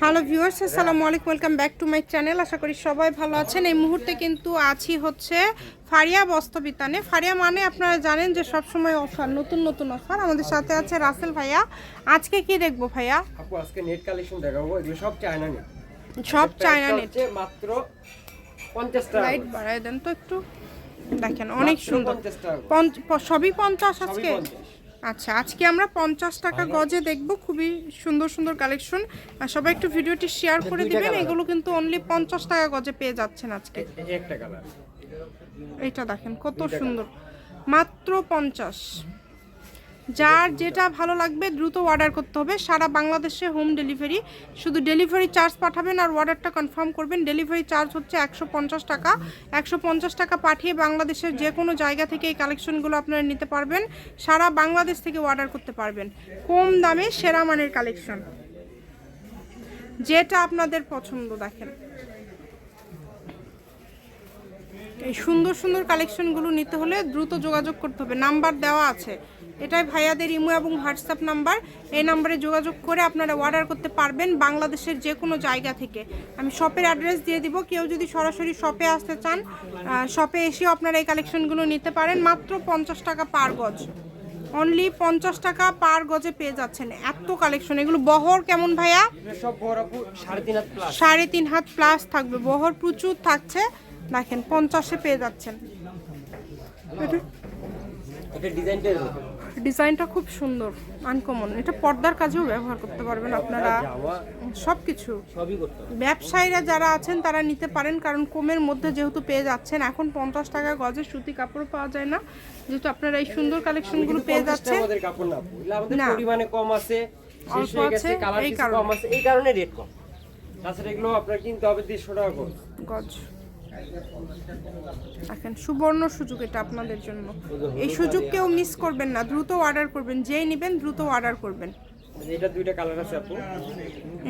Hello viewers আসসালামু আলাইকুম welcome back to my channel আশা করি সবাই ভালো আছেন। এই মুহূর্তে কিন্তু আছি হচ্ছে ফারিয়া বস্ত্রবিতানে। ফারিয়া মানে আপনারা জানেন যে সব সময় অফার নতুন নতুন অফার আমাদের সাথে আছে রাসেল ভাইয়া। আজকে কি দেখব ভাইয়া? আপু আজকে নেট কালেকশন দেখাবো। এগুলো সব চায়না নেট সব চায়না নেট মাত্র 50 টাকা লাইট বাড়ায় দেন তো একটু। দেখেন অনেক সুন্দর। 50 টাকা পঞ্চ- সবই পঞ্চাশ আজকে? 50 আচ্ছা আজকে আমরা পঞ্চাশ টাকা গজে দেখব খুবই সুন্দর সুন্দর কালেকশন। আর সবাই একটু ভিডিওটি শেয়ার করে দিবেন এগুলো কিন্তু অনলি পঞ্চাশ টাকা গজে পেয়ে যাচ্ছেন আজকে। এটা এইটা দেখেন কত সুন্দর। মাত্র পঞ্চাশ। যার যেটা ভালো লাগবে দ্রুত অর্ডার করতে হবে। সারা বাংলাদেশে হোম ডেলিভারি শুধু ডেলিভারি চার্জ পাঠাবেন আর অর্ডারটা কনফার্ম করবেন। ডেলিভারি চার্জ হচ্ছে একশো পঞ্চাশ টাকা। একশো পঞ্চাশ টাকা পাঠিয়ে বাংলাদেশের যে কোনো জায়গা থেকে এই কালেকশনগুলো আপনারা নিতে পারবেন। সারা বাংলাদেশ থেকে অর্ডার করতে পারবেন। কম দামে সেরা মানের কালেকশন যেটা আপনাদের পছন্দ, দেখেন। এই সুন্দর সুন্দর কালেকশনগুলো নিতে হলে দ্রুত যোগাযোগ করতে হবে। নাম্বার দেওয়া আছে। এটাই ভাইয়াদের ইমো এবং হোয়াটসঅ্যাপ নাম্বার। এই নাম্বারে যোগাযোগ করে আপনারা অর্ডার করতে পারবেন বাংলাদেশের যে কোনো জায়গা থেকে। আমি শপের অ্যাড্রেস দিয়ে দিব। কেউ যদি সরাসরি শপে আসতে চান শপে এসেও আপনারা এই কালেকশনগুলো নিতে পারেন। মাত্র পঞ্চাশ টাকা পার গজ। অনলি পঞ্চাশ টাকা পার গজে পেয়ে যাচ্ছেন। এত কালেকশন এগুলো বহর কেমন ভাইয়া? এগুলো সব বড় আপু 3.5 হাত প্লাস সাড়ে তিন হাত প্লাস থাকবে। বহর প্রচুর থাকছে। দেখেন পঞ্চাশে পেয়ে যাচ্ছেন। এটা ডিজাইনটা এরকম। ডিজাইনটা খুব সুন্দর আনকমন এটা পর্দার কাজেও ব্যবহার করতে পারবেন আপনারা। সব কিছু ব্যবসায়ীরা যারা আছেন তারা নিতে পারেন কারণ কমের মধ্যে যেহেতু পেয়ে যাচ্ছেন এখন পঞ্চাশ টাকা গজে সুতি কাপড় পাওয়া যায় না। যেহেতু আপনারা এই সুন্দর কালেকশনগুলো পেয়ে 50 টা যাচ্ছেন। আমাদের কাপড় না আমাদের পরিমাণে কম আছে অল্প আছে, এই কারণে। রেট কম। তাছাড়া এগুলো আপনার কিনতে হবে 150 টাকা গজ। দেখেন সুবর্ণ সুযোগ এটা আপনাদের জন্য। এই সুযোগ কেউ মিস করবেন না। দ্রুত অর্ডার করবেন। যেই নেবেন দ্রুত অর্ডার করবেন। এটা দুইটা কালার আছে আপু।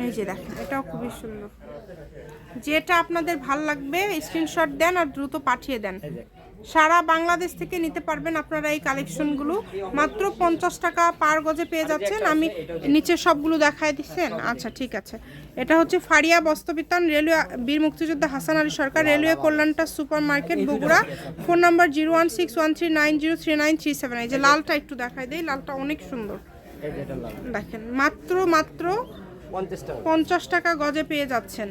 এই যে দেখেন এটাও খুবই সুন্দর। যেটা আপনাদের ভালো লাগবে স্ক্রিনশট দেন আর দ্রুত পাঠিয়ে দেন। সারা বাংলাদেশ থেকে নিতে পারবেন আপনারা এই কালেকশনগুলো। মাত্র পঞ্চাশ টাকা পার গজে পেয়ে যাচ্ছেন। আমি নিচে সবগুলো দেখাই দিচ্ছেন। আচ্ছা ঠিক আছে। এটা হচ্ছে ফারিয়া বস্ত্রবিতান রেলওয়ে, বীর মুক্তিযোদ্ধা Hasan Ali Sarkar, railway কল্যাণটা super market Bogura. Phone number zero one six one three nine zero three nine three seven. এই যে লালটা একটু দেখাই দেই, লালটা অনেক সুন্দর। দেখেন, মাত্র মাত্র 50 টাকা পঞ্চাশ টাকা। গজে পেয়ে যাচ্ছেন।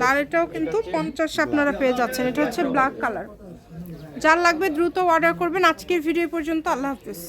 লাল এটাও কিন্তু পঞ্চাশ আপনারা পেয়ে যাচ্ছেন। এটা হচ্ছে ব্ল্যাক কালার যার লাগবে দ্রুত অর্ডার করবেন। আজকের ভিডিও পর্যন্ত। আল্লাহ হাফিজ।